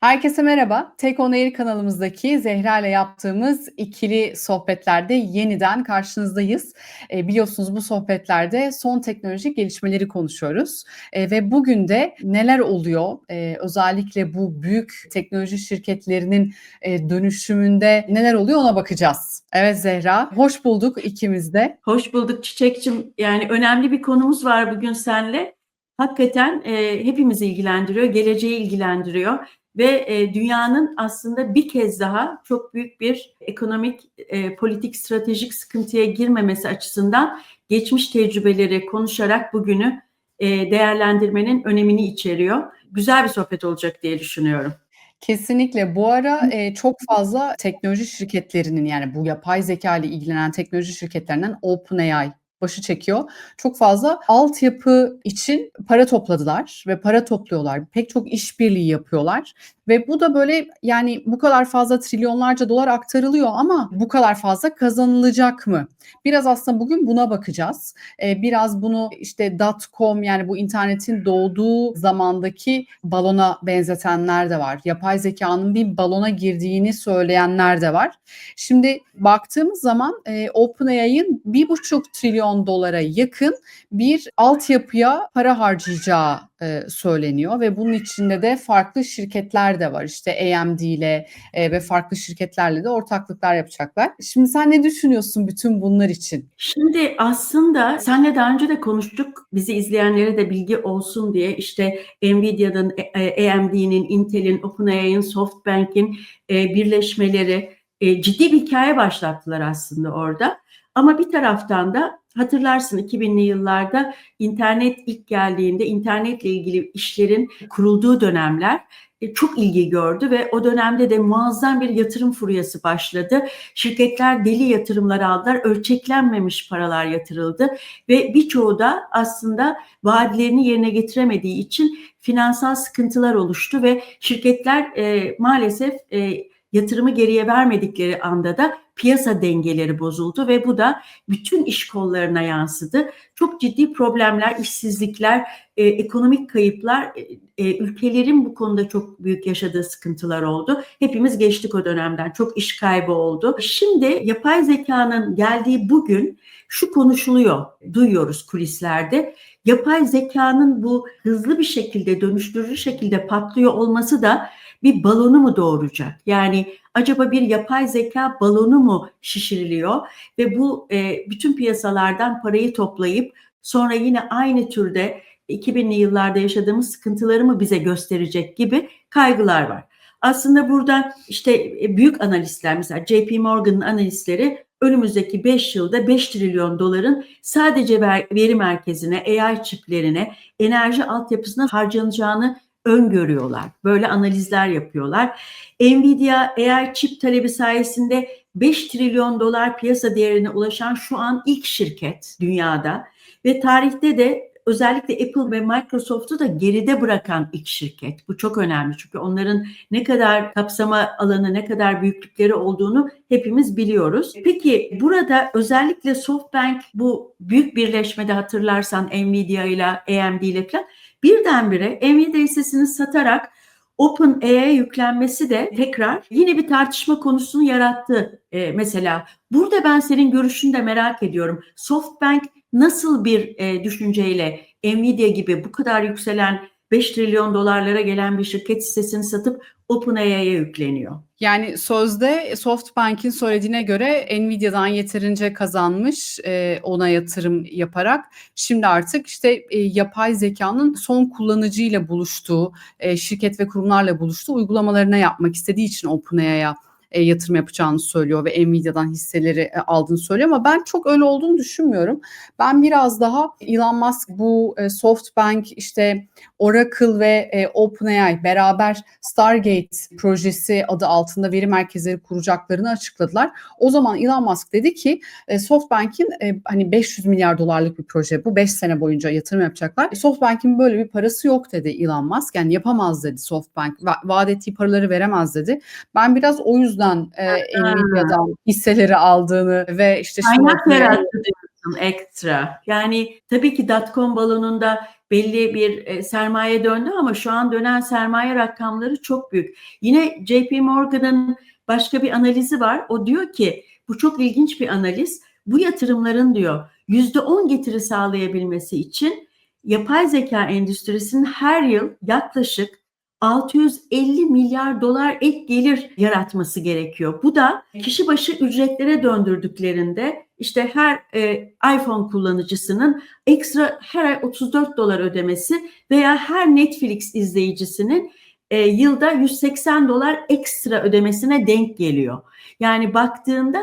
Herkese merhaba. Tek On Air kanalımızdaki Zehra ile yaptığımız ikili sohbetlerde yeniden karşınızdayız. E, biliyorsunuz bu sohbetlerde son teknolojik gelişmeleri konuşuyoruz. E, ve bugün de neler oluyor? E, özellikle bu büyük teknoloji şirketlerinin e, dönüşümünde neler oluyor ona bakacağız. Evet Zehra, hoş bulduk ikimiz de. Hoş bulduk Çiçekçim. Yani önemli bir konumuz var bugün seninle. Hakikaten e, hepimizi ilgilendiriyor, geleceği ilgilendiriyor ve e, dünyanın aslında bir kez daha çok büyük bir ekonomik, e, politik, stratejik sıkıntıya girmemesi açısından geçmiş tecrübeleri konuşarak bugünü e, değerlendirmenin önemini içeriyor. Güzel bir sohbet olacak diye düşünüyorum. Kesinlikle. Bu ara e, çok fazla teknoloji şirketlerinin yani bu yapay zeka ile ilgilenen teknoloji şirketlerinden OpenAI başı çekiyor. Çok fazla altyapı için para topladılar ve para topluyorlar. Pek çok işbirliği yapıyorlar ve bu da böyle yani bu kadar fazla trilyonlarca dolar aktarılıyor ama bu kadar fazla kazanılacak mı? Biraz aslında bugün buna bakacağız. Ee, biraz bunu işte .com yani bu internetin doğduğu zamandaki balona benzetenler de var. Yapay zekanın bir balona girdiğini söyleyenler de var. Şimdi baktığımız zaman e, OpenAI'ın bir buçuk trilyon dolara yakın bir altyapıya para harcayacağı e, söyleniyor ve bunun içinde de farklı şirketler de var. İşte AMD ile e, ve farklı şirketlerle de ortaklıklar yapacaklar. Şimdi sen ne düşünüyorsun bütün bunlar için? Şimdi aslında senle daha önce de konuştuk. Bizi izleyenlere de bilgi olsun diye işte Nvidia'nın, e, AMD'nin, Intel'in, OpenAI'nin, SoftBank'in e, birleşmeleri e, ciddi bir hikaye başlattılar aslında orada. Ama bir taraftan da hatırlarsın 2000'li yıllarda internet ilk geldiğinde internetle ilgili işlerin kurulduğu dönemler e, çok ilgi gördü ve o dönemde de muazzam bir yatırım furyası başladı. Şirketler deli yatırımlar aldılar, ölçeklenmemiş paralar yatırıldı ve birçoğu da aslında vaadilerini yerine getiremediği için finansal sıkıntılar oluştu ve şirketler e, maalesef e, yatırımı geriye vermedikleri anda da piyasa dengeleri bozuldu ve bu da bütün iş kollarına yansıdı. Çok ciddi problemler, işsizlikler, e, ekonomik kayıplar, e, e, ülkelerin bu konuda çok büyük yaşadığı sıkıntılar oldu. Hepimiz geçtik o dönemden. Çok iş kaybı oldu. Şimdi yapay zekanın geldiği bugün şu konuşuluyor, duyuyoruz kulislerde. Yapay zekanın bu hızlı bir şekilde, dönüştürücü şekilde patlıyor olması da bir balonu mu doğuracak? Yani acaba bir yapay zeka balonu mu şişiriliyor ve bu e, bütün piyasalardan parayı toplayıp sonra yine aynı türde 2000'li yıllarda yaşadığımız sıkıntıları mı bize gösterecek gibi kaygılar var. Aslında burada işte e, büyük analistler mesela JP Morgan'ın analistleri önümüzdeki 5 yılda 5 trilyon doların sadece veri merkezine, AI çiplerine, enerji altyapısına harcanacağını öngörüyorlar. Böyle analizler yapıyorlar. Nvidia eğer çip talebi sayesinde 5 trilyon dolar piyasa değerine ulaşan şu an ilk şirket dünyada ve tarihte de özellikle Apple ve Microsoft'u da geride bırakan ilk şirket. Bu çok önemli çünkü onların ne kadar kapsama alanı, ne kadar büyüklükleri olduğunu hepimiz biliyoruz. Peki burada özellikle SoftBank bu büyük birleşmede hatırlarsan Nvidia ile AMD ile falan birdenbire Nvidia hissesini satarak OpenAI'ye yüklenmesi de tekrar yine bir tartışma konusunu yarattı ee, mesela. Burada ben senin görüşünü de merak ediyorum. SoftBank nasıl bir e, düşünceyle Nvidia gibi bu kadar yükselen 5 trilyon dolarlara gelen bir şirket hissesini satıp OpenAI'ye yükleniyor. Yani sözde SoftBank'in söylediğine göre Nvidia'dan yeterince kazanmış e, ona yatırım yaparak şimdi artık işte e, yapay zekanın son kullanıcıyla buluştuğu, e, şirket ve kurumlarla buluştuğu uygulamalarına yapmak istediği için OpenAI'ya e, yatırım yapacağını söylüyor ve Nvidia'dan hisseleri e, aldığını söylüyor ama ben çok öyle olduğunu düşünmüyorum. Ben biraz daha Elon Musk bu e, SoftBank işte Oracle ve e, OpenAI beraber Stargate projesi adı altında veri merkezleri kuracaklarını açıkladılar. O zaman Elon Musk dedi ki e, SoftBank'in e, hani 500 milyar dolarlık bir proje bu 5 sene boyunca yatırım yapacaklar. E, SoftBank'in böyle bir parası yok dedi Elon Musk. Yani yapamaz dedi SoftBank. Va- vaat ettiği paraları veremez dedi. Ben biraz o yüzden e, Nvidia'dan hisseleri aldığını ve işte Kaynak yarattı diyorsun ekstra. Yani tabii ki dotcom balonunda belli bir e, sermaye döndü ama şu an dönen sermaye rakamları çok büyük. Yine JP Morgan'ın başka bir analizi var. O diyor ki bu çok ilginç bir analiz. Bu yatırımların diyor %10 getiri sağlayabilmesi için yapay zeka endüstrisinin her yıl yaklaşık 650 milyar dolar ek gelir yaratması gerekiyor. Bu da kişi başı ücretlere döndürdüklerinde işte her e, iPhone kullanıcısının ekstra her ay 34 dolar ödemesi veya her Netflix izleyicisinin e, yılda 180 dolar ekstra ödemesine denk geliyor. Yani baktığında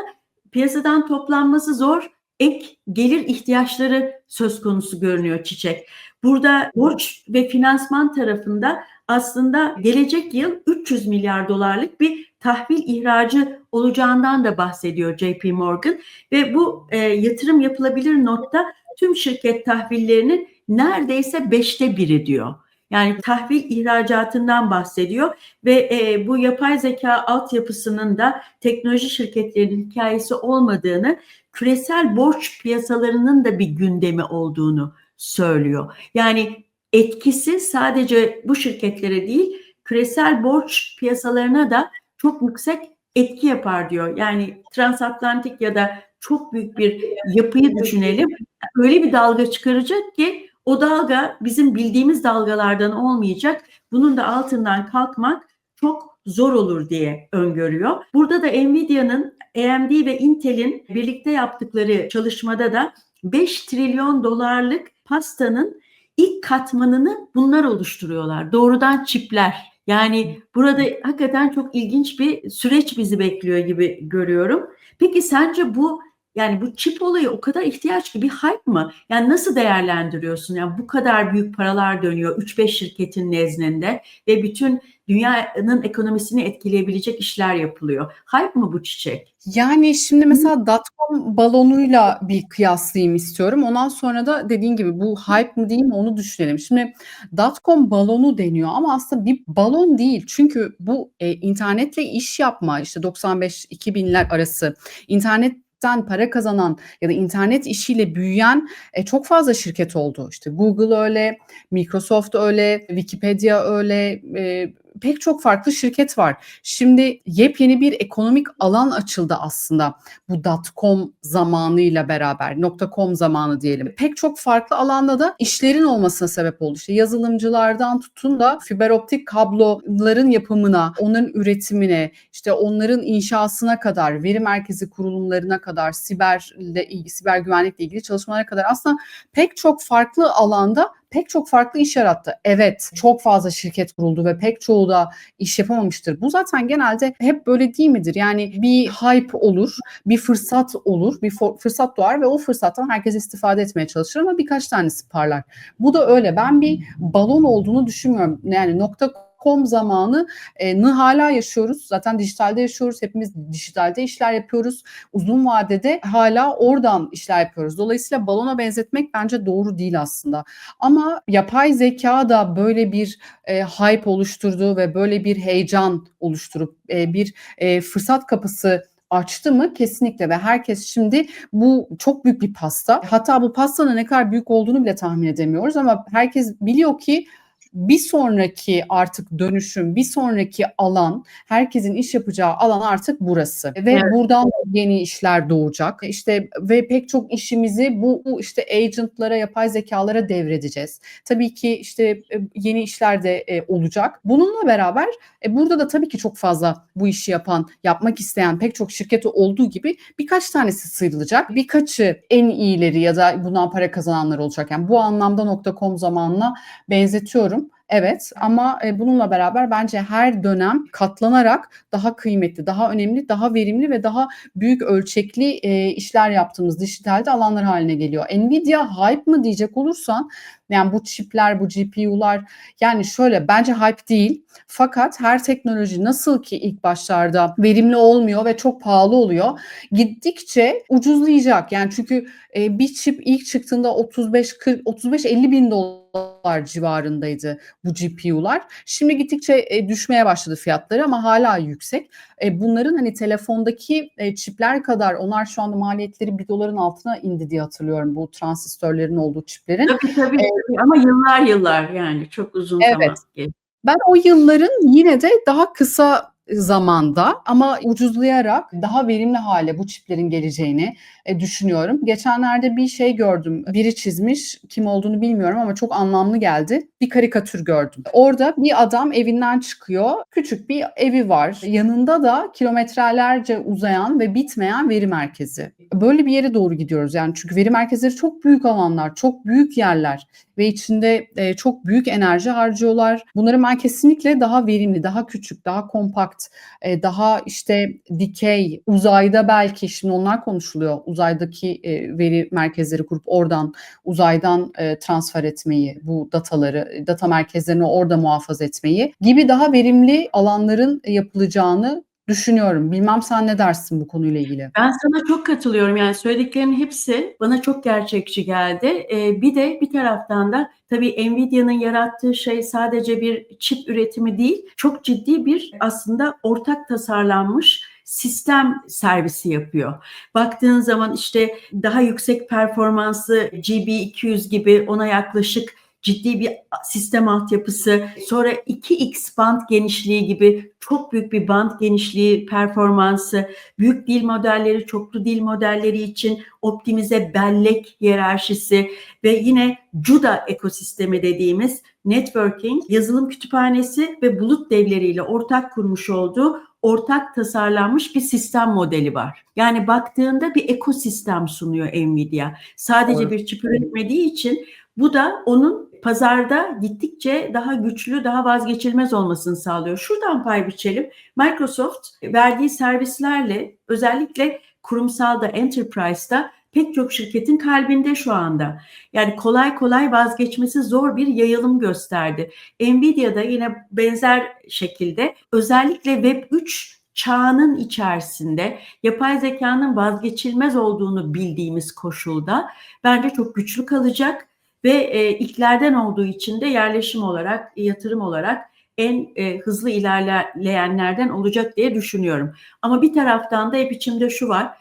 piyasadan toplanması zor ek gelir ihtiyaçları söz konusu görünüyor Çiçek. Burada borç ve finansman tarafında aslında gelecek yıl 300 milyar dolarlık bir tahvil ihracı olacağından da bahsediyor JP Morgan ve bu e, yatırım yapılabilir notta tüm şirket tahvillerinin neredeyse beşte biri diyor. Yani tahvil ihracatından bahsediyor ve e, bu yapay zeka altyapısının da teknoloji şirketlerinin hikayesi olmadığını, küresel borç piyasalarının da bir gündemi olduğunu söylüyor. Yani etkisi sadece bu şirketlere değil, küresel borç piyasalarına da çok yüksek etki yapar diyor. Yani transatlantik ya da çok büyük bir yapıyı düşünelim. Öyle bir dalga çıkaracak ki o dalga bizim bildiğimiz dalgalardan olmayacak. Bunun da altından kalkmak çok zor olur diye öngörüyor. Burada da Nvidia'nın AMD ve Intel'in birlikte yaptıkları çalışmada da 5 trilyon dolarlık pastanın ilk katmanını bunlar oluşturuyorlar. Doğrudan çipler. Yani burada hakikaten çok ilginç bir süreç bizi bekliyor gibi görüyorum. Peki sence bu yani bu çip olayı o kadar ihtiyaç ki bir hype mı? Yani nasıl değerlendiriyorsun? Yani bu kadar büyük paralar dönüyor 3-5 şirketin nezdinde ve bütün dünyanın ekonomisini etkileyebilecek işler yapılıyor. Hype mı bu çiçek? Yani şimdi mesela dotcom balonuyla bir kıyaslayayım istiyorum. Ondan sonra da dediğin gibi bu hype mı değil mi onu düşünelim. Şimdi dotcom balonu deniyor ama aslında bir balon değil. Çünkü bu e, internetle iş yapma işte 95-2000'ler arası internet para kazanan ya da internet işiyle büyüyen e, çok fazla şirket oldu. İşte Google öyle, Microsoft öyle, Wikipedia öyle, e, pek çok farklı şirket var. Şimdi yepyeni bir ekonomik alan açıldı aslında bu .com zamanıyla beraber, .com zamanı diyelim. Pek çok farklı alanda da işlerin olmasına sebep oldu. İşte yazılımcılardan tutun da fiber optik kabloların yapımına, onların üretimine, işte onların inşasına kadar, veri merkezi kurulumlarına kadar, siberle ilgili, siber güvenlikle ilgili çalışmalara kadar aslında pek çok farklı alanda pek çok farklı iş yarattı. Evet çok fazla şirket kuruldu ve pek çoğu da iş yapamamıştır. Bu zaten genelde hep böyle değil midir? Yani bir hype olur, bir fırsat olur, bir fırsat doğar ve o fırsattan herkes istifade etmeye çalışır ama birkaç tanesi parlar. Bu da öyle. Ben bir balon olduğunu düşünmüyorum. Yani nokta com zamanı e, hala yaşıyoruz. Zaten dijitalde yaşıyoruz. Hepimiz dijitalde işler yapıyoruz. Uzun vadede hala oradan işler yapıyoruz. Dolayısıyla balona benzetmek bence doğru değil aslında. Ama yapay zeka da böyle bir e, hype oluşturdu ve böyle bir heyecan oluşturup e, bir e, fırsat kapısı açtı mı? Kesinlikle ve herkes şimdi bu çok büyük bir pasta. Hatta bu pastanın ne kadar büyük olduğunu bile tahmin edemiyoruz ama herkes biliyor ki bir sonraki artık dönüşüm, bir sonraki alan, herkesin iş yapacağı alan artık burası. Ve evet. buradan yeni işler doğacak. İşte ve pek çok işimizi bu işte agentlara, yapay zekalara devredeceğiz. Tabii ki işte e, yeni işler de e, olacak. Bununla beraber e, burada da tabii ki çok fazla bu işi yapan, yapmak isteyen pek çok şirketi olduğu gibi birkaç tanesi sıyrılacak. Birkaçı en iyileri ya da bundan para kazananlar olacak. Yani bu anlamda .com zamanına benzetiyorum. Evet ama e, bununla beraber bence her dönem katlanarak daha kıymetli, daha önemli, daha verimli ve daha büyük ölçekli e, işler yaptığımız dijitalde alanlar haline geliyor. Nvidia hype mı diyecek olursan yani bu çipler, bu GPU'lar yani şöyle bence hype değil. Fakat her teknoloji nasıl ki ilk başlarda verimli olmuyor ve çok pahalı oluyor. Gittikçe ucuzlayacak. Yani çünkü e, bir çip ilk çıktığında 35 40 35 50 bin dolar dolar civarındaydı bu GPU'lar. Şimdi gittikçe e, düşmeye başladı fiyatları ama hala yüksek. E, bunların hani telefondaki e, çipler kadar onlar şu anda maliyetleri bir doların altına indi diye hatırlıyorum bu transistörlerin olduğu çiplerin. Tabii tabii, tabii. ama yıllar yıllar yani çok uzun Evet. zaman geçti. Ben o yılların yine de daha kısa zamanda ama ucuzlayarak daha verimli hale bu çiplerin geleceğini e, düşünüyorum. Geçenlerde bir şey gördüm. Biri çizmiş. Kim olduğunu bilmiyorum ama çok anlamlı geldi. Bir karikatür gördüm. Orada bir adam evinden çıkıyor. Küçük bir evi var. Yanında da kilometrelerce uzayan ve bitmeyen veri merkezi. Böyle bir yere doğru gidiyoruz. Yani çünkü veri merkezleri çok büyük alanlar, çok büyük yerler ve içinde e, çok büyük enerji harcıyorlar. Bunları ben kesinlikle daha verimli, daha küçük, daha kompakt, e, daha işte dikey, uzayda belki şimdi onlar konuşuluyor. Uzaydaki e, veri merkezleri kurup oradan uzaydan e, transfer etmeyi, bu dataları, data merkezlerini orada muhafaza etmeyi gibi daha verimli alanların yapılacağını düşünüyorum. Bilmem sen ne dersin bu konuyla ilgili? Ben sana çok katılıyorum. Yani söylediklerinin hepsi bana çok gerçekçi geldi. Ee, bir de bir taraftan da tabii Nvidia'nın yarattığı şey sadece bir çip üretimi değil, çok ciddi bir aslında ortak tasarlanmış sistem servisi yapıyor. Baktığın zaman işte daha yüksek performanslı GB200 gibi ona yaklaşık ciddi bir sistem altyapısı, sonra 2x band genişliği gibi çok büyük bir band genişliği performansı, büyük dil modelleri, çoklu dil modelleri için optimize bellek hiyerarşisi ve yine CUDA ekosistemi dediğimiz networking, yazılım kütüphanesi ve bulut devleriyle ortak kurmuş olduğu ortak tasarlanmış bir sistem modeli var. Yani baktığında bir ekosistem sunuyor Nvidia. Sadece Doğru. bir çip üretmediği için bu da onun pazarda gittikçe daha güçlü, daha vazgeçilmez olmasını sağlıyor. Şuradan pay biçelim. Microsoft verdiği servislerle özellikle kurumsalda, enterprise'da pek çok şirketin kalbinde şu anda. Yani kolay kolay vazgeçmesi zor bir yayılım gösterdi. Nvidia'da yine benzer şekilde özellikle Web 3 çağının içerisinde yapay zekanın vazgeçilmez olduğunu bildiğimiz koşulda bence çok güçlü kalacak ve e, ilklerden olduğu için de yerleşim olarak, yatırım olarak en e, hızlı ilerleyenlerden olacak diye düşünüyorum. Ama bir taraftan da hep içimde şu var.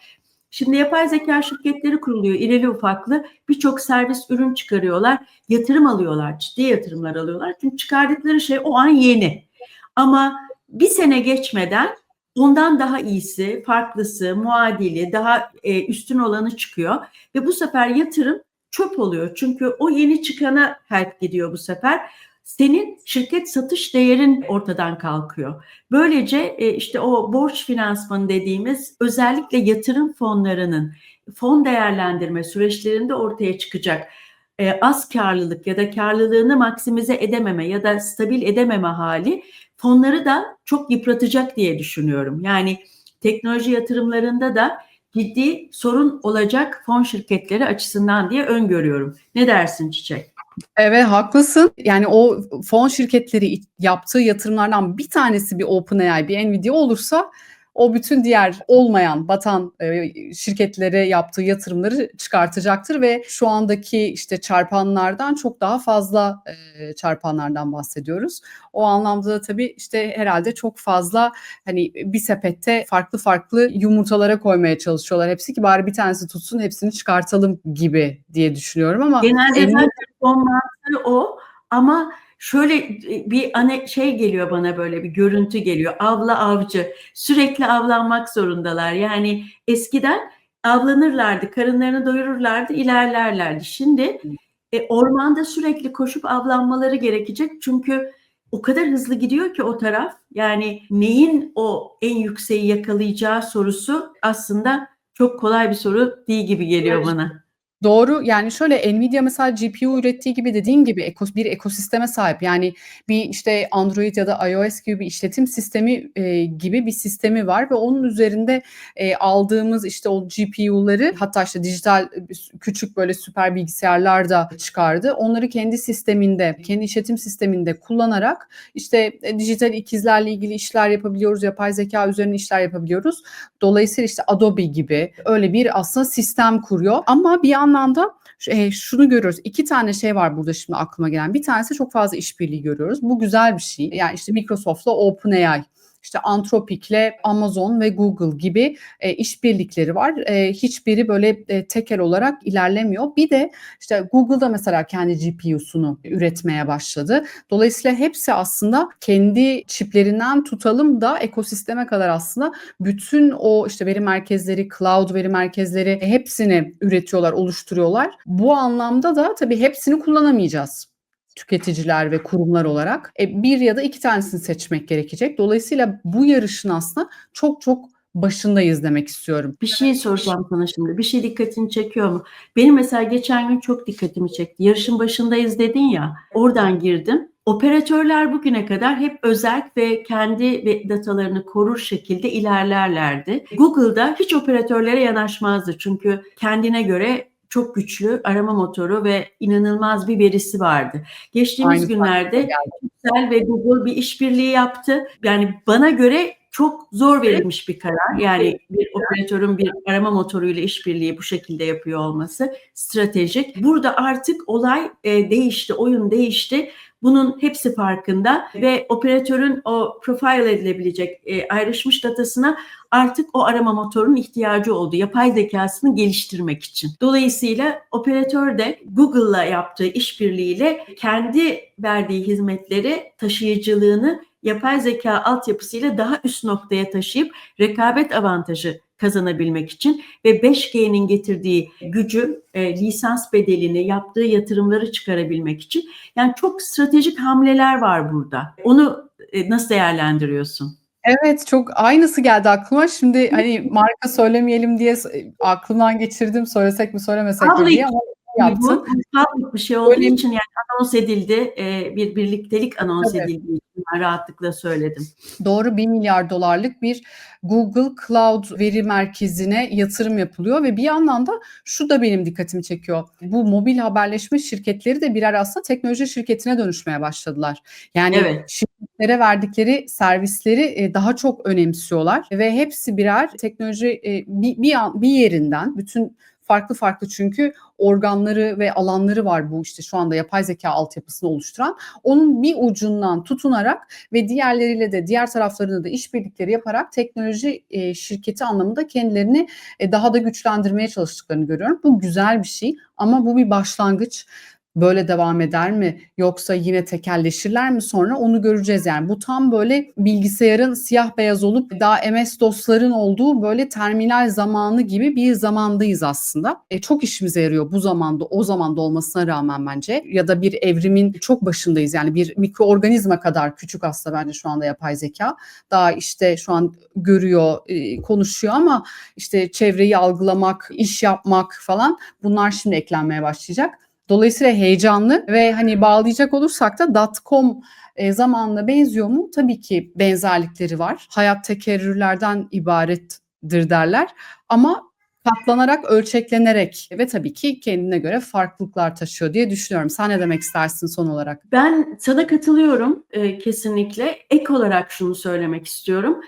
Şimdi yapay zeka şirketleri kuruluyor irili ufaklı birçok servis ürün çıkarıyorlar yatırım alıyorlar ciddi yatırımlar alıyorlar çünkü çıkardıkları şey o an yeni ama bir sene geçmeden ondan daha iyisi farklısı muadili daha e, üstün olanı çıkıyor ve bu sefer yatırım çöp oluyor çünkü o yeni çıkana help gidiyor bu sefer senin şirket satış değerin ortadan kalkıyor. Böylece e, işte o borç finansmanı dediğimiz özellikle yatırım fonlarının fon değerlendirme süreçlerinde ortaya çıkacak e, az karlılık ya da karlılığını maksimize edememe ya da stabil edememe hali fonları da çok yıpratacak diye düşünüyorum. Yani teknoloji yatırımlarında da ciddi sorun olacak fon şirketleri açısından diye öngörüyorum. Ne dersin Çiçek? Evet haklısın. Yani o fon şirketleri yaptığı yatırımlardan bir tanesi bir OpenAI, bir Nvidia olursa o bütün diğer olmayan batan e, şirketlere yaptığı yatırımları çıkartacaktır ve şu andaki işte çarpanlardan çok daha fazla e, çarpanlardan bahsediyoruz. O anlamda da tabii işte herhalde çok fazla hani bir sepette farklı farklı yumurtalara koymaya çalışıyorlar. Hepsi ki bari bir tanesi tutsun hepsini çıkartalım gibi diye düşünüyorum ama Genelde fon mantığı o ama şöyle bir ane şey geliyor bana böyle bir görüntü geliyor. Avla avcı. Sürekli avlanmak zorundalar. Yani eskiden avlanırlardı, karınlarını doyururlardı, ilerlerlerdi. Şimdi e, ormanda sürekli koşup avlanmaları gerekecek. Çünkü o kadar hızlı gidiyor ki o taraf. Yani neyin o en yükseği yakalayacağı sorusu aslında çok kolay bir soru değil gibi geliyor bana. Doğru. Yani şöyle Nvidia mesela GPU ürettiği gibi dediğin gibi bir ekosisteme sahip. Yani bir işte Android ya da iOS gibi bir işletim sistemi e, gibi bir sistemi var ve onun üzerinde e, aldığımız işte o GPU'ları hatta işte dijital e, küçük böyle süper bilgisayarlar da çıkardı. Onları kendi sisteminde, kendi işletim sisteminde kullanarak işte e, dijital ikizlerle ilgili işler yapabiliyoruz. Yapay zeka üzerine işler yapabiliyoruz. Dolayısıyla işte Adobe gibi öyle bir aslında sistem kuruyor. Ama bir anlamda e, şunu görüyoruz. İki tane şey var burada şimdi aklıma gelen. Bir tanesi çok fazla işbirliği görüyoruz. Bu güzel bir şey. Yani işte Microsoft'la OpenAI işte Anthropic'le Amazon ve Google gibi e, işbirlikleri var. E, hiçbiri böyle e, tekel olarak ilerlemiyor. Bir de işte Google'da mesela kendi GPU'sunu üretmeye başladı. Dolayısıyla hepsi aslında kendi çiplerinden tutalım da ekosisteme kadar aslında bütün o işte veri merkezleri, cloud veri merkezleri hepsini üretiyorlar, oluşturuyorlar. Bu anlamda da tabii hepsini kullanamayacağız tüketiciler ve kurumlar olarak e, bir ya da iki tanesini seçmek gerekecek. Dolayısıyla bu yarışın aslında çok çok başındayız demek istiyorum. Bir şey soracağım sana şimdi. Bir şey dikkatini çekiyor mu? Benim mesela geçen gün çok dikkatimi çekti. Yarışın başındayız dedin ya. Oradan girdim. Operatörler bugüne kadar hep özel ve kendi datalarını korur şekilde ilerlerlerdi. Google'da hiç operatörlere yanaşmazdı. Çünkü kendine göre çok güçlü arama motoru ve inanılmaz bir verisi vardı. Geçtiğimiz Aynı günlerde Google ve Google bir işbirliği yaptı. Yani bana göre çok zor verilmiş bir karar. Yani bir operatörün bir arama motoruyla işbirliği bu şekilde yapıyor olması stratejik. Burada artık olay e, değişti, oyun değişti. Bunun hepsi farkında ve operatörün o profile edilebilecek e, ayrışmış datasına artık o arama motorunun ihtiyacı oldu. Yapay zekasını geliştirmek için. Dolayısıyla operatör de Google'la yaptığı işbirliğiyle kendi verdiği hizmetleri taşıyıcılığını yapay zeka altyapısıyla daha üst noktaya taşıyıp rekabet avantajı kazanabilmek için ve 5G'nin getirdiği gücü, e, lisans bedelini, yaptığı yatırımları çıkarabilmek için yani çok stratejik hamleler var burada. Onu e, nasıl değerlendiriyorsun? Evet çok aynısı geldi aklıma. Şimdi hani marka söylemeyelim diye aklımdan geçirdim. Söylesek mi söylemesek mi diye ama yaptım. Bu bir şey olduğu Öyle... için yani anons edildi. E, bir birliktelik anons Tabii. edildiği için ben rahatlıkla söyledim. Doğru 1 milyar dolarlık bir Google Cloud veri merkezine yatırım yapılıyor ve bir yandan da şu da benim dikkatimi çekiyor. Bu mobil haberleşme şirketleri de birer aslında teknoloji şirketine dönüşmeye başladılar. Yani evet. şirketlere verdikleri servisleri daha çok önemsiyorlar ve hepsi birer teknoloji bir, bir, bir yerinden bütün farklı farklı çünkü organları ve alanları var bu işte şu anda yapay zeka altyapısını oluşturan. Onun bir ucundan tutunarak ve diğerleriyle de diğer taraflarını da işbirlikleri yaparak teknoloji e, şirketi anlamında kendilerini e, daha da güçlendirmeye çalıştıklarını görüyorum. Bu güzel bir şey ama bu bir başlangıç böyle devam eder mi yoksa yine tekelleşirler mi sonra onu göreceğiz yani. Bu tam böyle bilgisayarın siyah beyaz olup daha MS DOS'ların olduğu böyle terminal zamanı gibi bir zamandayız aslında. E, çok işimize yarıyor bu zamanda o zamanda olmasına rağmen bence ya da bir evrimin çok başındayız yani bir mikroorganizma kadar küçük aslında bence şu anda yapay zeka. Daha işte şu an görüyor, e, konuşuyor ama işte çevreyi algılamak, iş yapmak falan bunlar şimdi eklenmeye başlayacak. Dolayısıyla heyecanlı ve hani bağlayacak olursak da .com e, zamanla benziyor mu? Tabii ki benzerlikleri var. Hayat tekerrürlerden ibarettir derler. Ama katlanarak, ölçeklenerek ve tabii ki kendine göre farklılıklar taşıyor diye düşünüyorum. Sen ne demek istersin son olarak? Ben sana katılıyorum e, kesinlikle. Ek olarak şunu söylemek istiyorum.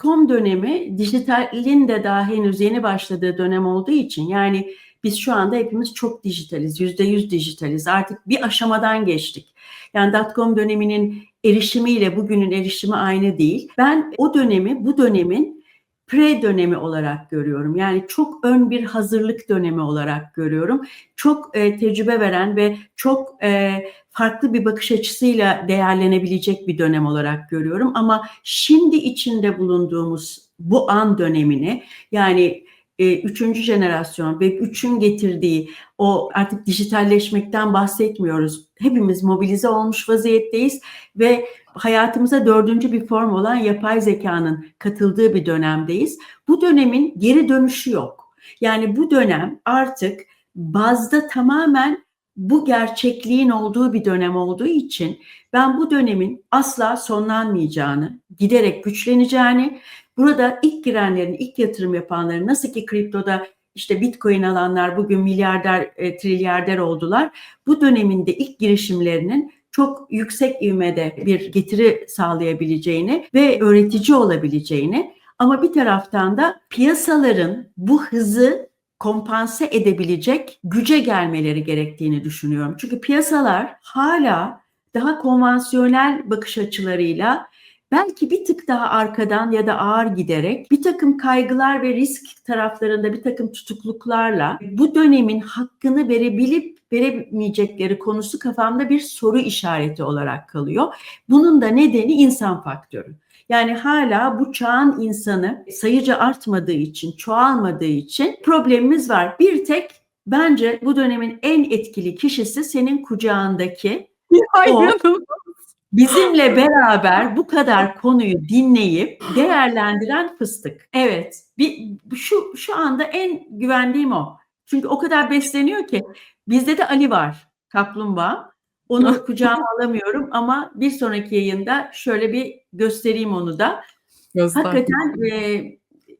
.com dönemi dijitalin de daha henüz yeni başladığı dönem olduğu için yani biz şu anda hepimiz çok dijitaliz, yüzde yüz dijitaliz. Artık bir aşamadan geçtik. Yani dotcom döneminin erişimiyle bugünün erişimi aynı değil. Ben o dönemi, bu dönemin pre dönemi olarak görüyorum. Yani çok ön bir hazırlık dönemi olarak görüyorum. Çok e, tecrübe veren ve çok e, farklı bir bakış açısıyla değerlenebilecek bir dönem olarak görüyorum. Ama şimdi içinde bulunduğumuz bu an dönemini yani e, üçüncü jenerasyon ve üçün getirdiği o artık dijitalleşmekten bahsetmiyoruz. Hepimiz mobilize olmuş vaziyetteyiz ve hayatımıza dördüncü bir form olan yapay zekanın katıldığı bir dönemdeyiz. Bu dönemin geri dönüşü yok. Yani bu dönem artık bazda tamamen bu gerçekliğin olduğu bir dönem olduğu için ben bu dönemin asla sonlanmayacağını, giderek güçleneceğini Burada ilk girenlerin, ilk yatırım yapanların nasıl ki kriptoda işte Bitcoin alanlar bugün milyarder, e, trilyarder oldular. Bu döneminde ilk girişimlerinin çok yüksek ivmede bir getiri sağlayabileceğini ve öğretici olabileceğini ama bir taraftan da piyasaların bu hızı kompanse edebilecek güce gelmeleri gerektiğini düşünüyorum. Çünkü piyasalar hala daha konvansiyonel bakış açılarıyla belki bir tık daha arkadan ya da ağır giderek bir takım kaygılar ve risk taraflarında bir takım tutukluklarla bu dönemin hakkını verebilip veremeyecekleri konusu kafamda bir soru işareti olarak kalıyor. Bunun da nedeni insan faktörü. Yani hala bu çağın insanı sayıca artmadığı için, çoğalmadığı için problemimiz var. Bir tek bence bu dönemin en etkili kişisi senin kucağındaki o bizimle beraber bu kadar konuyu dinleyip değerlendiren fıstık. Evet. Bir, şu şu anda en güvendiğim o. Çünkü o kadar besleniyor ki bizde de Ali var. Kaplumbağa. Onu kucağıma alamıyorum ama bir sonraki yayında şöyle bir göstereyim onu da. Göster. Hakikaten e,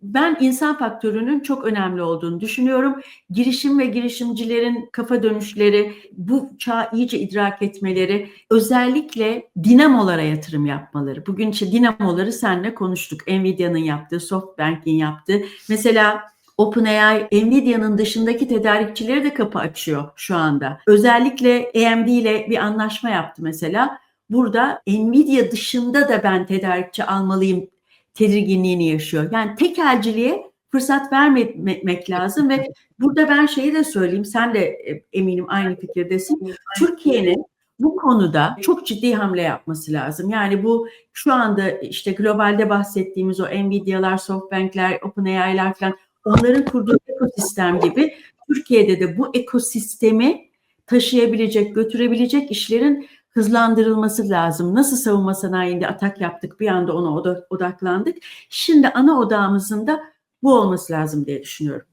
ben insan faktörünün çok önemli olduğunu düşünüyorum. Girişim ve girişimcilerin kafa dönüşleri, bu çağı iyice idrak etmeleri, özellikle dinamolara yatırım yapmaları. Bugün işte dinamoları seninle konuştuk. Nvidia'nın yaptığı, SoftBank'in yaptığı. Mesela OpenAI, Nvidia'nın dışındaki tedarikçileri de kapı açıyor şu anda. Özellikle AMD ile bir anlaşma yaptı mesela. Burada Nvidia dışında da ben tedarikçi almalıyım tedirginliğini yaşıyor. Yani tekelciliğe fırsat vermemek lazım ve burada ben şeyi de söyleyeyim, sen de e, eminim aynı fikirdesin. Türkiye'nin bu konuda çok ciddi hamle yapması lazım. Yani bu şu anda işte globalde bahsettiğimiz o Nvidia'lar, SoftBank'ler, OpenAI'ler falan onların kurduğu ekosistem gibi Türkiye'de de bu ekosistemi taşıyabilecek, götürebilecek işlerin hızlandırılması lazım. Nasıl savunma sanayinde atak yaptık bir anda ona odaklandık. Şimdi ana odağımızın da bu olması lazım diye düşünüyorum.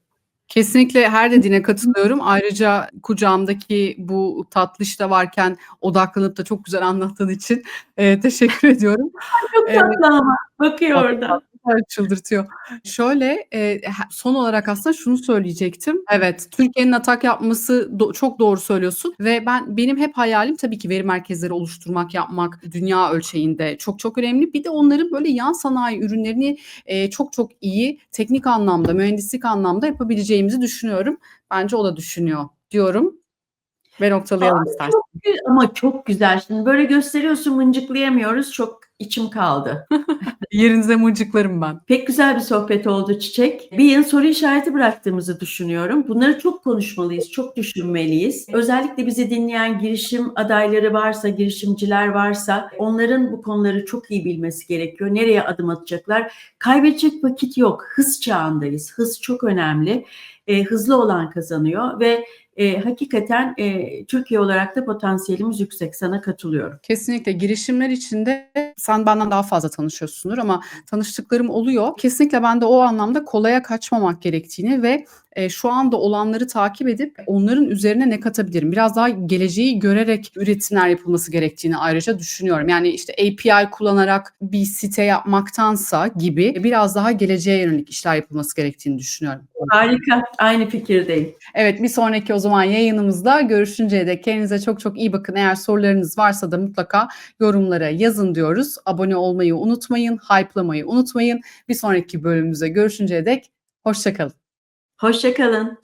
Kesinlikle her dediğine katılıyorum. Ayrıca kucağımdaki bu tatlış da varken odaklanıp da çok güzel anlattığın için e, teşekkür ediyorum. Çok tatlı ama bakıyor orada. Çıldırtıyor. Şöyle e, son olarak aslında şunu söyleyecektim. Evet, Türkiye'nin atak yapması do- çok doğru söylüyorsun ve ben benim hep hayalim tabii ki veri merkezleri oluşturmak, yapmak dünya ölçeğinde çok çok önemli. Bir de onların böyle yan sanayi ürünlerini e, çok çok iyi teknik anlamda, mühendislik anlamda yapabileceğimizi düşünüyorum. Bence o da düşünüyor diyorum ve noktalayalım istersen. Çok, ama çok güzel. Şimdi böyle gösteriyorsun mıncıklayamıyoruz. Çok içim kaldı. Yerinize mıncıklarım ben. Pek güzel bir sohbet oldu Çiçek. Bir yıl soru işareti bıraktığımızı düşünüyorum. Bunları çok konuşmalıyız, çok düşünmeliyiz. Özellikle bizi dinleyen girişim adayları varsa, girişimciler varsa onların bu konuları çok iyi bilmesi gerekiyor. Nereye adım atacaklar? Kaybedecek vakit yok. Hız çağındayız. Hız çok önemli. E, hızlı olan kazanıyor ve e, hakikaten e, Türkiye olarak da potansiyelimiz yüksek. Sana katılıyorum. Kesinlikle girişimler içinde sen benden daha fazla tanışıyorsundur ama tanıştıklarım oluyor. Kesinlikle ben de o anlamda kolaya kaçmamak gerektiğini ve e, şu anda olanları takip edip onların üzerine ne katabilirim? Biraz daha geleceği görerek üretimler yapılması gerektiğini ayrıca düşünüyorum. Yani işte API kullanarak bir site yapmaktansa gibi biraz daha geleceğe yönelik işler yapılması gerektiğini düşünüyorum. Harika. Aynı fikirdeyim. Evet bir sonraki o zaman yayınımızda görüşünceye dek kendinize çok çok iyi bakın. Eğer sorularınız varsa da mutlaka yorumlara yazın diyoruz. Abone olmayı unutmayın, hype'lamayı unutmayın. Bir sonraki bölümümüzde görüşünceye dek hoşçakalın. Hoşçakalın.